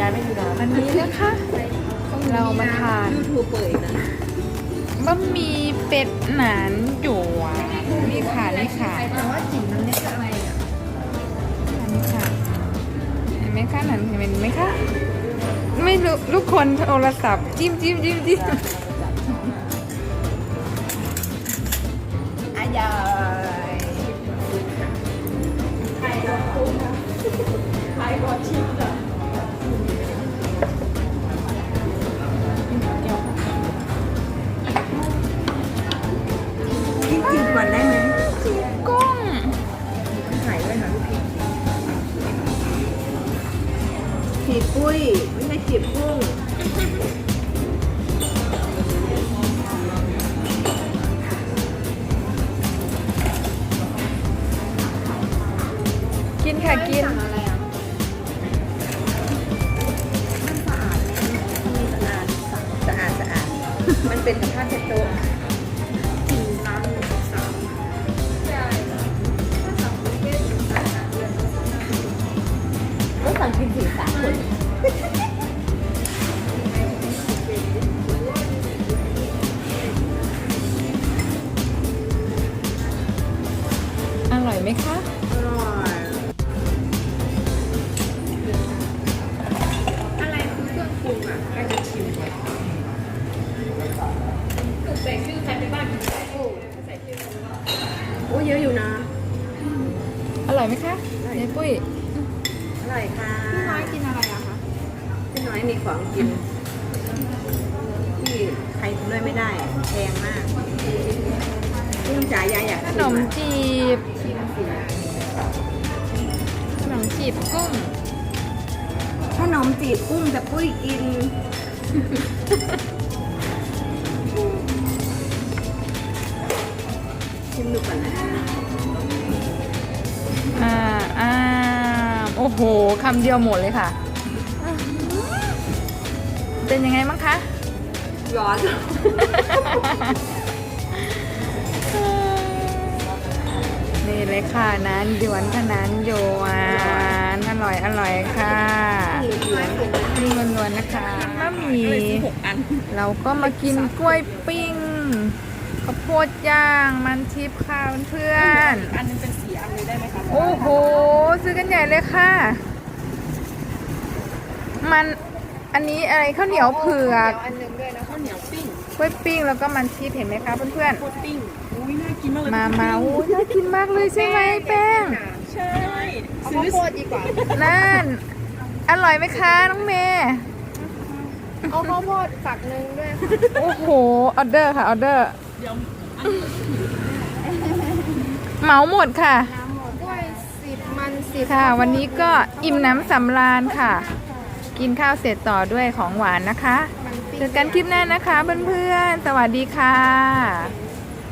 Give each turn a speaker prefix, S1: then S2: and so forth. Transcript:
S1: ยายไม่ดูนะ
S2: อันนี้นะคะ เรามาทาน
S1: ยูทูบเปิดนะ
S2: บะหมี่เป็ดหนานหยวนนี่ค่ะนี่ค่ะ
S1: แต่ว่ากลิ่นมันเนี่ยอะไรอะ
S2: อันนี้ค่ะเห็นไหมคะนั่นเห็นไหมคะไม่รู้ลูกคนโทรศัพท์จิ้มจิ้มจิ้มจิ้ม
S1: อายา จีบปุ้ย ไม่ใช่จีบกุ้ง
S2: กินค่ะกิน
S1: อะไรอะมันสะอาดไหมมีสะอาด สะอาดสะอาด มันเป็นกับผ้าเช็ดโต๊ะ ถึงสามคน
S2: อร่อยไหมคะ
S1: อร่อย อะไรคือเครื่องปรุงอะใกล้จะชิมแต่ชื่อใครไปบ้านกินไก่โอ้ใส่ชื่อโอ้เยอะอยู่นะ
S2: อร่อยไหมคะยายปุ้ย
S1: อร่อยค่ะ
S3: พี่น้อยกินอะไรอะคะ
S1: พี่น้อยมีของกิน ที่ใครทำด้วยไม่ได้แพงมากพี่ลุงจ๋ายายอยาก
S2: ข
S1: ชิ
S2: นม
S1: อะ
S2: จีบ
S1: ชิมสิ
S2: ขนมจีบกุ้ง
S1: ขนมจีบกุ้งแต่ปุ้ยกินชิมดูก่อนนะ
S2: อ้โหคำเดียวหมดเลยค่ะ เป็นยังไงบ้างคะ
S1: ร้อน
S2: นี่เลยค่ะนั้นหยวนค่ะนั้นหยวนอร่อยอร่อยค่ะนี่ล้วนๆนะคะบะหมี่เราก็มากินกล้วยปิ้ง ข้าวโพดย่างมันทิพย์ค่ะเพื่อน
S1: อันนึงเป็นสีอันนี้ได้ไหมคะ
S2: ๆโอ้โห ซื้อกันใหญ่เลยค่ะ มันอันนี้อะไรข้าวเหนียวเผือก
S1: อันนึงด้วยนะข้าวเหนียวปิ้ง
S2: กล้วยปิ้งแล้วก็มันทิพย์เห็นไหมคะเพื่อน
S1: โคตรปิ้งอุ้ยน่ากินมากเลย
S2: ๆมามาอู้น่ากินมากเลยใช่ไหมแป้ง
S1: ใช่
S3: เอา
S1: ซื้
S3: ข้าว
S1: อ
S3: โพดดีกว่า
S2: นั่นอร่อยไหมคะน้องเมย์
S3: เอาข้าวโพดฝักหนึ่งด้วยค่ะ
S2: โอ้โห ออเดอร์ค่ะ ออเดอร์ เหมาหมดค่ะ
S3: น้ำหมดด้วยสิบมันสิบ
S2: ค่ะ วันนี้ก็อิ่มน้ำสำราญค่ะ กินข้าวเสร็จต่อด้วยของหวานนะคะ
S3: มันปิ้ง
S2: เจอกันคลิปหน้านะคะเพื่อนๆ สวัสดีค่ะ